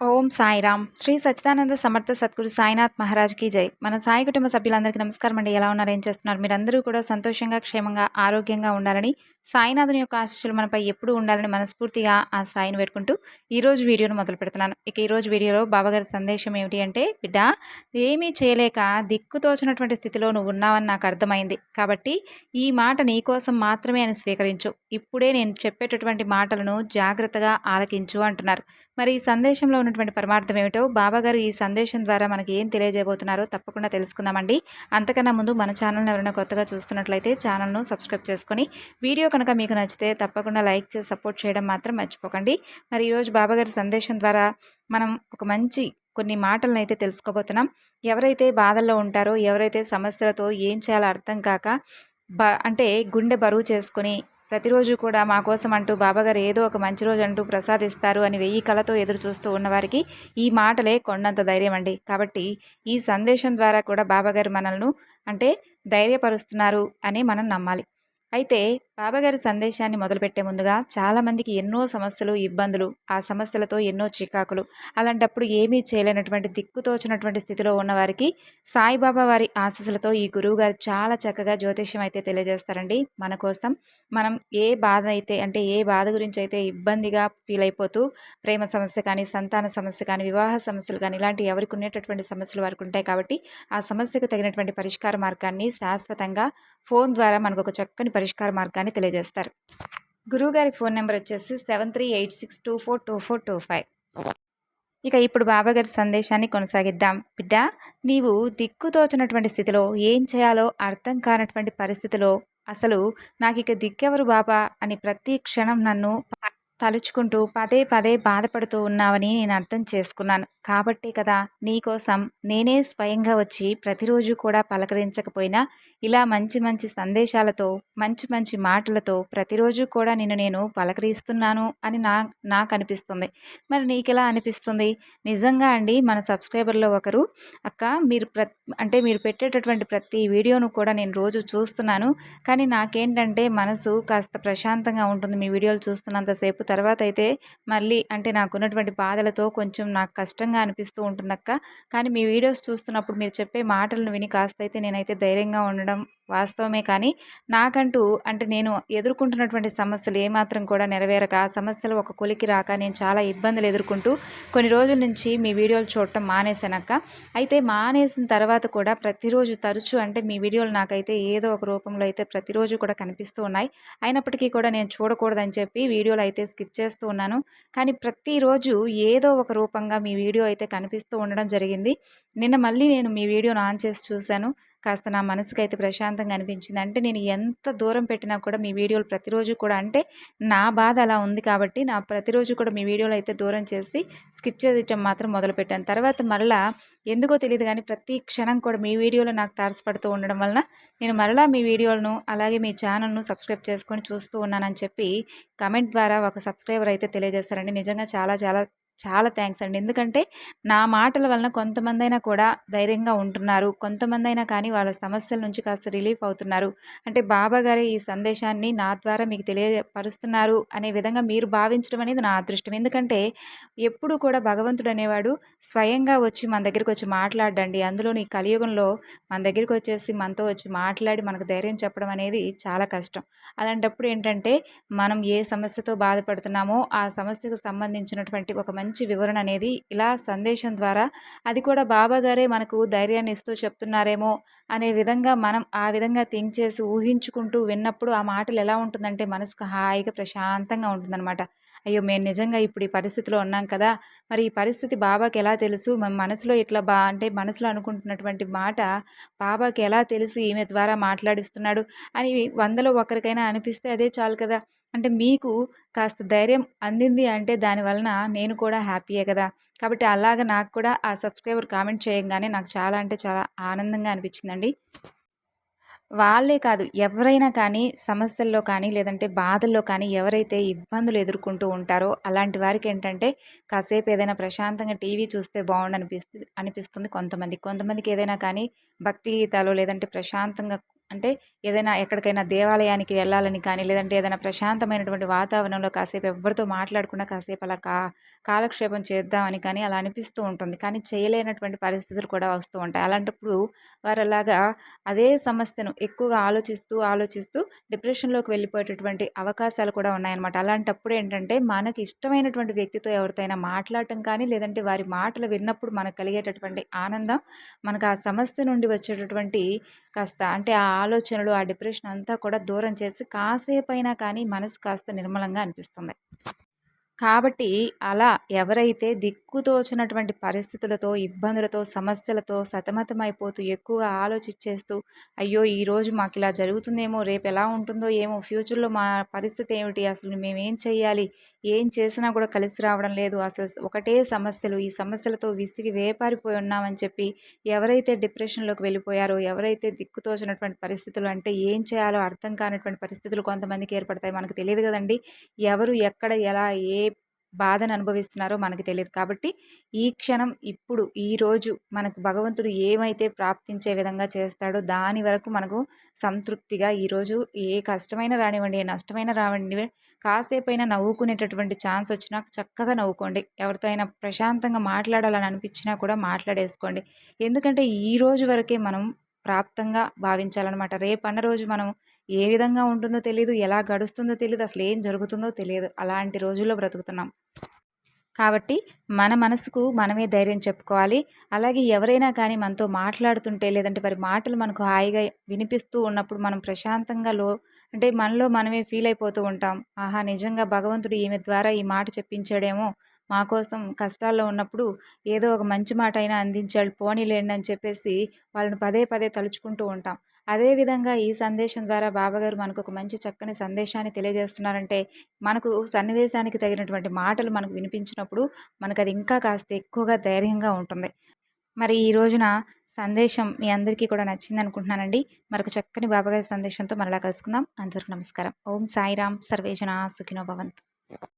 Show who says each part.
Speaker 1: ఓం సాయిరామ్. శ్రీ సచ్చిదానంద సమర్థ సద్గురు సాయినాథ్ మహారాజ్కి జై. మన సాయి కుటుంబ సభ్యులందరికీ నమస్కారం అండి. ఎలా ఉన్నారు? ఏం చేస్తున్నారు? మీరందరూ కూడా సంతోషంగా క్షేమంగా ఆరోగ్యంగా ఉండాలని సాయినాథుని యొక్క ఆశీస్సులు మనపై ఎప్పుడూ ఉండాలని మనస్ఫూర్తిగా ఆ సాయిని పెట్టుకుంటూ ఈరోజు వీడియోను మొదలు పెడుతున్నాను. ఇక ఈరోజు వీడియోలో బాబాగారి సందేశం ఏమిటి అంటే బిడ్డ ఏమీ చేయలేక దిక్కుతోచినటువంటి స్థితిలో నువ్వు ఉన్నావని నాకు అర్థమైంది. కాబట్టి ఈ మాట నీ కోసం మాత్రమే అని స్వీకరించు. ఇప్పుడే నేను చెప్పేటటువంటి మాటలను జాగ్రత్తగా ఆలకించు అంటున్నారు. మరి ఈ సందేశంలో ఉన్నటువంటి పరమార్థం ఏమిటో బాబాగారు ఈ సందేశం ద్వారా మనకి ఏం తెలియజేయబోతున్నారో తప్పకుండా తెలుసుకుందామండి. అంతకన్నా ముందు మన ఛానల్ని ఎవరైనా కొత్తగా చూస్తున్నట్లయితే ఛానల్ను సబ్స్క్రైబ్ చేసుకొని వీడియో కనుక మీకు నచ్చితే తప్పకుండా లైక్ చేసి సపోర్ట్ చేయడం మాత్రం మర్చిపోకండి. మరి ఈరోజు బాబాగారి సందేశం ద్వారా మనం ఒక మంచి కొన్ని మాటలను అయితే తెలుసుకోబోతున్నాం. ఎవరైతే బాధల్లో ఉంటారో ఎవరైతే సమస్యలతో ఏం చేయాలో అర్థం కాక బ అంటే గుండె బరువు చేసుకొని ప్రతిరోజు కూడా మా కోసం అంటూ బాబాగారు ఏదో ఒక మంచి రోజు అంటూ ప్రసాదిస్తారు అని వెయ్యి కళతో ఎదురు చూస్తూ ఉన్నవారికి ఈ మాటలే కొండంత ధైర్యం అండి. కాబట్టి ఈ సందేశం ద్వారా కూడా బాబాగారు మనల్ని అంటే ధైర్యపరుస్తున్నారు అని మనం నమ్మాలి. అయితే బాబాగారి సందేశాన్ని మొదలుపెట్టే ముందుగా చాలామందికి ఎన్నో సమస్యలు ఇబ్బందులు ఆ సమస్యలతో ఎన్నో చికాకులు. అలాంటప్పుడు ఏమీ చేయలేనటువంటి దిక్కుతోచినటువంటి స్థితిలో ఉన్నవారికి సాయిబాబా వారి ఆశీస్సులతో ఈ గురువు గారు చాలా చక్కగా జ్యోతిష్యం అయితే తెలియజేస్తారండి. మన కోసం మనం ఏ బాధ అయితే అంటే ఏ బాధ గురించి అయితే ఇబ్బందిగా ఫీల్ అయిపోతూ ప్రేమ సమస్య కానీ సంతాన సమస్య కానీ వివాహ సమస్యలు కానీ ఇలాంటి ఎవరికి ఉండేటటువంటి సమస్యలు వారికి ఉంటాయి కాబట్టి ఆ సమస్యకు తగినటువంటి పరిష్కార మార్గాన్ని శాశ్వతంగా ఫోన్ ద్వారా మనకు ఒక చక్కని పరిష్కార మార్గాన్ని తెలియజేస్తారు. గురువుగారి ఫోన్ నెంబర్ వచ్చేసి seven three eight six two four two four two five. ఇక ఇప్పుడు బాబాగారి సందేశాన్ని కొనసాగిద్దాం. బిడ్డ నీవు దిక్కుతోచినటువంటి స్థితిలో ఏం చేయాలో అర్థం కానటువంటి పరిస్థితిలో అసలు నాకు ఇక దిక్కెవరు బాబా అని ప్రతి క్షణం నన్ను తలుచుకుంటూ పదే పదే బాధపడుతూ ఉన్నావని నేను అర్థం చేసుకున్నాను. కాబట్టే కదా నీకోసం నేనే స్వయంగా వచ్చి ప్రతిరోజు కూడా పలకరించకపోయినా ఇలా మంచి మంచి సందేశాలతో మంచి మంచి మాటలతో ప్రతిరోజు కూడా నిన్ను నేను పలకరిస్తున్నాను అని నా నాకు అనిపిస్తుంది మరి నీకు ఎలా అనిపిస్తుంది? నిజంగా అండి మన సబ్స్క్రైబర్లో ఒకరు అక్క మీరు ప్ర అంటే మీరు పెట్టేటటువంటి ప్రతి వీడియోను కూడా నేను రోజు చూస్తున్నాను కానీ నాకేంటంటే మనసు కాస్త ప్రశాంతంగా ఉంటుంది మీ వీడియోలు చూస్తున్నంతసేపు తర్వాత అయితే మళ్ళీ అంటే నాకున్నటువంటి బాధలతో కొంచెం నాకు కష్టంగా అనిపిస్తూ ఉంటుంది అక్క కానీ మీ వీడియోస్ చూస్తున్నప్పుడు మీరు చెప్పే మాటలను విని కాస్త అయితే నేనైతే ధైర్యంగా ఉండడం వాస్తవమే కానీ నాకంటూ అంటే నేను ఎదుర్కొంటున్నటువంటి సమస్యలు ఏమాత్రం కూడా నెరవేరక ఆ సమస్యలు ఒక కొలికి రాక నేను చాలా ఇబ్బందులు ఎదుర్కొంటూ కొన్ని రోజుల నుంచి మీ వీడియోలు చూడటం మానేశానక్క. అయితే మానేసిన తర్వాత కూడా ప్రతిరోజు తరచు అంటే మీ వీడియోలు నాకైతే ఏదో ఒక రూపంలో అయితే ప్రతిరోజు కూడా కనిపిస్తూ ఉన్నాయి. అయినప్పటికీ కూడా నేను చూడకూడదని చెప్పి వీడియోలు అయితే స్కిప్ చేస్తూ ఉన్నాను. కానీ ప్రతిరోజు ఏదో ఒక రూపంగా మీ వీడియో అయితే కనిపిస్తూ ఉండడం జరిగింది. నిన్న మళ్ళీ నేను మీ వీడియోను ఆన్ చేసి చూశాను. కాస్త నా మనసుకు అయితే ప్రశాంతంగా అనిపించింది. అంటే నేను ఎంత దూరం పెట్టినా కూడా మీ వీడియోలు ప్రతిరోజు కూడా అంటే నా బాధ అలా ఉంది కాబట్టి నా ప్రతిరోజు కూడా మీ వీడియోలు అయితే దూరం చేసి స్కిప్ చేయటం మాత్రం మొదలుపెట్టాను తర్వాత మరలా ఎందుకో తెలియదు కానీ ప్రతి క్షణం కూడా మీ వీడియోలు నాకు తారసపడుతూ ఉండడం వలన నేను మరలా మీ వీడియోలను అలాగే మీ ఛానల్ను సబ్స్క్రైబ్ చేసుకొని చూస్తూ ఉన్నానని చెప్పి కమెంట్ ద్వారా ఒక సబ్స్క్రైబర్ అయితే తెలియజేశారండి. నిజంగా చాలా చాలా చాలా థ్యాంక్స్ అండి. ఎందుకంటే నా మాటల వలన కొంతమంది అయినా కూడా ధైర్యంగా ఉంటున్నారు. కొంతమంది అయినా కానీ వాళ్ళ సమస్యల నుంచి కాస్త రిలీఫ్ అవుతున్నారు. అంటే బాబా గారి ఈ సందేశాన్ని నా ద్వారా మీకు తెలియపరుస్తున్నారు అనే విధంగా మీరు భావించడం అనేది నా అదృష్టం. ఎందుకంటే ఎప్పుడు కూడా భగవంతుడు అనేవాడు స్వయంగా వచ్చి మన దగ్గరికి వచ్చి మాట్లాడండి. అందులోని కలియుగంలో మన దగ్గరికి వచ్చేసి మనతో వచ్చి మాట్లాడి మనకు ధైర్యం చెప్పడం అనేది చాలా కష్టం. అలాంటప్పుడు ఏంటంటే మనం ఏ సమస్యతో బాధపడుతున్నామో ఆ సమస్యకు సంబంధించినటువంటి ఒక మంచి మంచి వివరణ అనేది ఇలా సందేశం ద్వారా అది కూడా బాబా గారే మనకు ధైర్యాన్ని ఇస్తూ చెప్తున్నారేమో అనే విధంగా మనం ఆ విధంగా థింక్ చేసి ఊహించుకుంటూ విన్నప్పుడు ఆ మాటలు ఎలా ఉంటుందంటే మనసుకు హాయిగా ప్రశాంతంగా ఉంటుందన్నమాట. అయ్యో మేము నిజంగా ఇప్పుడు ఈ పరిస్థితిలో ఉన్నాం కదా! మరి ఈ పరిస్థితి బాబాకి ఎలా తెలుసు? మన మనసులో ఇట్లా బా అంటే మనసులో అనుకుంటున్నటువంటి మాట బాబాకి ఎలా తెలిసి? ఈమె ద్వారా మాట్లాడిస్తున్నాడు అని వందలో ఒకరికైనా అనిపిస్తే అదే చాలు కదా! అంటే మీకు కాస్త ధైర్యం అందింది అంటే దానివలన నేను కూడా హ్యాపీయే కదా! కాబట్టి అలాగ నాకు కూడా ఆ సబ్స్క్రైబర్ కామెంట్ చేయగానే నాకు చాలా అంటే చాలా ఆనందంగా అనిపించిందండి. వాళ్ళే కాదు ఎవరైనా కానీ సమస్యల్లో కానీ లేదంటే బాధల్లో కానీ ఎవరైతే ఇబ్బందులు ఎదుర్కొంటూ ఉంటారో అలాంటి వారికి ఏంటంటే కాసేపు ఏదైనా ప్రశాంతంగా టీవీ చూస్తే బాగుండు అనిపిస్తుంది అనిపిస్తుంది కొంతమంది కొంతమందికి ఏదైనా కానీ భక్తి గీతాలు లేదంటే ప్రశాంతంగా అంటే ఏదైనా ఎక్కడికైనా దేవాలయానికి వెళ్ళాలని కానీ లేదంటే ఏదైనా ప్రశాంతమైనటువంటి వాతావరణంలో కాసేపు ఎవరితో మాట్లాడకుండా కాసేపు అలా కా కాలక్షేపం చేద్దామని కానీ అలా అనిపిస్తూ ఉంటుంది. కానీ చేయలేనటువంటి పరిస్థితులు కూడా వస్తూ ఉంటాయి. అలాంటప్పుడు వారు అలాగా అదే సమస్యను ఎక్కువగా ఆలోచిస్తూ ఆలోచిస్తూ డిప్రెషన్లోకి వెళ్ళిపోయేటటువంటి అవకాశాలు కూడా ఉన్నాయన్నమాట. అలాంటప్పుడు ఏంటంటే మనకి ఇష్టమైనటువంటి వ్యక్తితో ఎవరితోనైనా మాట్లాడటం కానీ లేదంటే వారి మాటలు విన్నప్పుడు మనకు కలిగేటటువంటి ఆనందం మనకు ఆ సమస్య నుండి వచ్చేటటువంటి కాస్త అంటే ఆ ఆలోచనలు ఆ డిప్రెషన్ అంతా కూడా దూరం చేసి కాసేపైనా కానీ మనసు కాస్త నిర్మలంగా అనిపిస్తుంది. కాబట్టి అలా ఎవరైతే దిక్కుతోచినటువంటి పరిస్థితులతో ఇబ్బందులతో సమస్యలతో సతమతమైపోతూ ఎక్కువగా ఆలోచించేస్తూ అయ్యో ఈరోజు మాకు ఇలా జరుగుతుందేమో రేపు ఎలా ఉంటుందో ఏమో ఫ్యూచర్లో మా పరిస్థితి ఏమిటి అసలు మేమేం చేయాలి ఏం చేసినా కూడా కలిసి రావడం లేదు అసలు ఒకటే సమస్యలు ఈ సమస్యలతో విసిగి వేపారిపోయి ఉన్నామని చెప్పి ఎవరైతే డిప్రెషన్లోకి వెళ్ళిపోయారో ఎవరైతే దిక్కుతోచినటువంటి పరిస్థితులు అంటే ఏం చేయాలో అర్థం కానటువంటి పరిస్థితులు కొంతమందికి ఏర్పడతాయి మనకు తెలియదు కదండి. ఎవరు ఎక్కడ ఎలా ఏ బాధను అనుభవిస్తున్నారో మనకు తెలియదు. కాబట్టి ఈ క్షణం ఇప్పుడు ఈరోజు మనకు భగవంతుడు ఏమైతే ప్రాప్తించే విధంగా చేస్తాడో దాని వరకు మనకు సంతృప్తిగా ఈరోజు ఏ కష్టమైన రానివ్వండి ఏ నష్టమైన రావండి కాసేపైనా నవ్వుకునేటటువంటి ఛాన్స్ వచ్చినా చక్కగా నవ్వుకోండి. ఎవరితో అయినా ప్రశాంతంగా మాట్లాడాలని అనిపించినా కూడా మాట్లాడేసుకోండి. ఎందుకంటే ఈ రోజు వరకే మనం ప్రాప్తంగా భావించాలన్నమాట. రేపు అన్న రోజు మనం ఏ విధంగా ఉంటుందో తెలియదు ఎలా గడుస్తుందో తెలియదు అసలు ఏం జరుగుతుందో తెలియదు అలాంటి రోజుల్లో బ్రతుకుతున్నాం. కాబట్టి మన మనసుకు మనమే ధైర్యం చెప్పుకోవాలి. అలాగే ఎవరైనా కానీ మనతో మాట్లాడుతుంటే లేదంటే వారి మాటలు మనకు హాయిగా వినిపిస్తూ ఉన్నప్పుడు మనం ప్రశాంతంగా లో అంటే మనలో మనమే ఫీల్ అయిపోతూ ఉంటాం. ఆహా నిజంగా భగవంతుడు ఈమె ద్వారా ఈ మాట చెప్పించాడేమో మా కోసం కష్టాల్లో ఉన్నప్పుడు ఏదో ఒక మంచి మాట అయినా అందించాడు పోనీలేండి అని చెప్పేసి వాళ్ళని పదే పదే తలుచుకుంటూ ఉంటాం. అదేవిధంగా ఈ సందేశం ద్వారా బాబాగారు మనకు ఒక మంచి చక్కని సందేశాన్ని తెలియజేస్తున్నారంటే మనకు సన్నివేశానికి తగినటువంటి మాటలు మనకు వినిపించినప్పుడు మనకు అది ఇంకా కాస్త ఎక్కువగా ధైర్యంగా ఉంటుంది. మరి ఈ రోజున సందేశం మీ అందరికీ కూడా నచ్చింది అనుకుంటున్నానండి. మరొక చక్కని బాబాగారి సందేశంతో మరలా కలుసుకుందాం. అందరికీ నమస్కారం. ఓం సాయిరామ్ సర్వేజన సుఖినో భవంత్.